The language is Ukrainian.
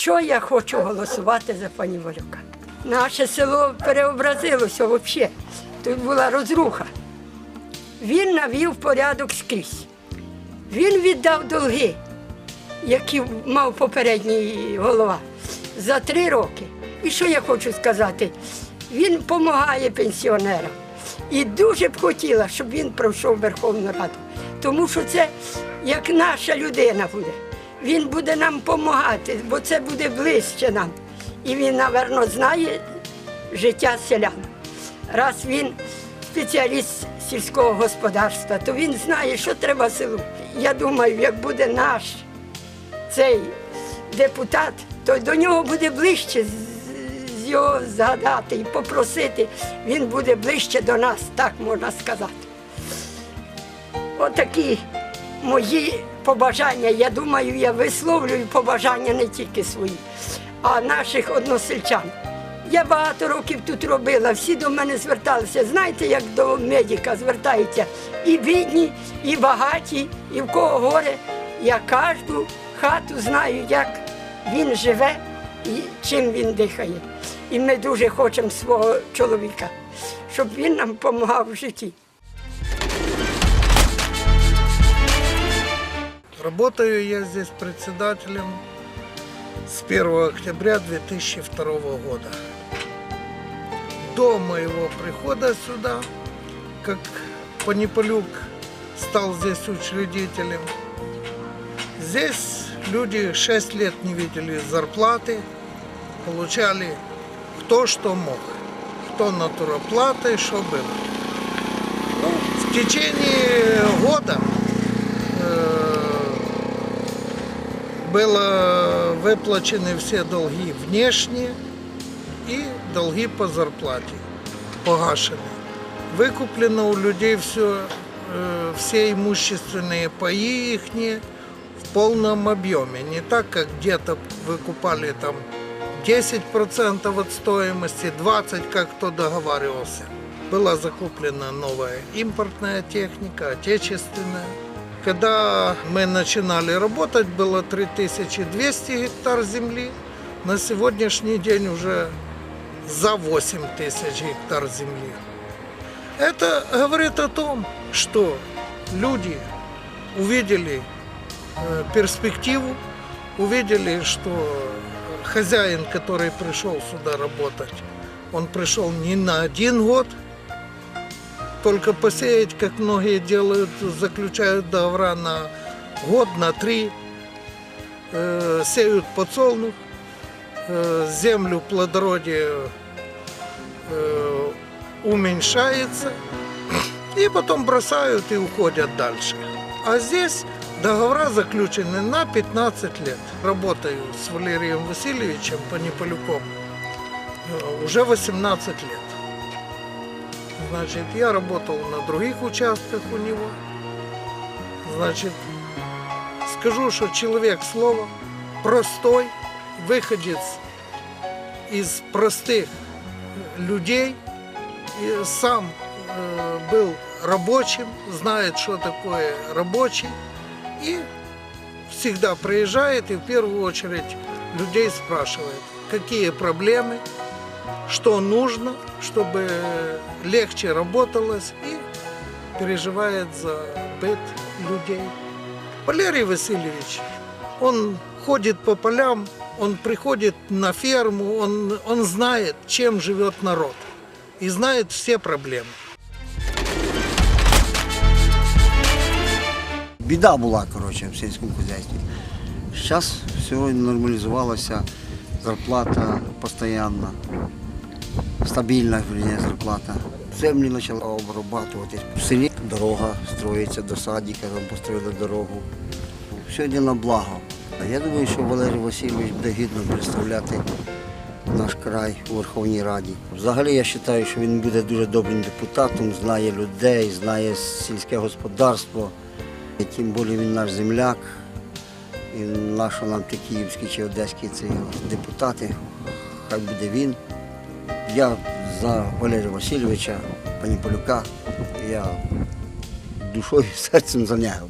Що я хочу голосувати за пані Валюка? Наше село переобразилося взагалі. Тут була розруха. Він навів порядок скрізь. Він віддав долги, які мав попередній голова, за три роки. І що я хочу сказати? Він допомагає пенсіонерам. І дуже б хотіла, щоб він пройшов Верховну Раду. Тому що це як наша людина буде. Він буде нам допомагати, бо це буде ближче нам. І він, напевно, знає життя селян. Раз він спеціаліст сільського господарства, то він знає, що треба селу. Я думаю, як буде наш цей депутат, то до нього буде ближче з його згадати і попросити, він буде ближче до нас, так можна сказати. Отакі мої побажання. Я думаю, я висловлюю побажання не тільки свої, а наших односельчан. Я багато років тут робила, всі до мене зверталися. Знаєте, як до медика звертаються і бідні, і багаті, і в кого горе. Я кожну хату знаю, як він живе і чим він дихає. І ми дуже хочемо свого чоловіка, щоб він нам допомагав в житті. Работаю я здесь председателем с 1 октября 2002 года. До моего прихода сюда, как Паниполюк стал здесь учредителем, здесь люди 6 лет не видели зарплаты, получали кто что мог, кто натуроплаты, что было. Ну, в течение года было выплачены все долги внешние и долги по зарплате погашены. Выкуплено у людей все, э, все имущественные паи их в полном объеме. Не так, как где-то выкупали там 10% от стоимости, 20% как кто договаривался. Была закуплена новая импортная техника, отечественная. Когда мы начинали работать, было 3200 гектар земли. На сегодняшний день уже за 8 тысяч гектар земли. Это говорит о том, что люди увидели э, перспективу, увидели, что хозяин, который пришел сюда работать, он пришел не на один год, только посеять, как многие делают, заключают договора на год, на три, э, сеют подсолнух, э, землю плодородие э, уменьшается, и потом бросают и уходят дальше. А здесь договора заключены на 15 лет. Работаю с Валерием Васильевичем Паниполюком э, уже 18 лет. Значит, я работал на других участках у него. Значит, скажу, что человек слова простой, выходец из простых людей, и сам э, был рабочим, знает, что такое рабочий, и всегда приезжает и в первую очередь людей спрашивает, какие проблемы, что нужно, чтобы легче работалось и переживает за быт людей. Валерий Васильевич, он ходит по полям, он приходит на ферму, он, он знает, чем живет народ и знает все проблемы. Біда була, коротше, в сільському хазяйстві. Зараз все нормалізувалося, зарплата постійна, Стабільна зарплата. Землі почали обрабатувати. В селі дорога строїться до садика, там построїли дорогу. Йде на благо. А Я думаю, що Валерій Васильович буде гідно представляти наш край у Верховній Раді. Взагалі я вважаю, що він буде дуже добрим депутатом, знає людей, знає сільське господарство. Тим більше він наш земляк. І нащо нам ті київські чи одеські ці депутати, хай буде він. Я за Валерія Васильовича, пані Полюка, я душою і серцем за нього.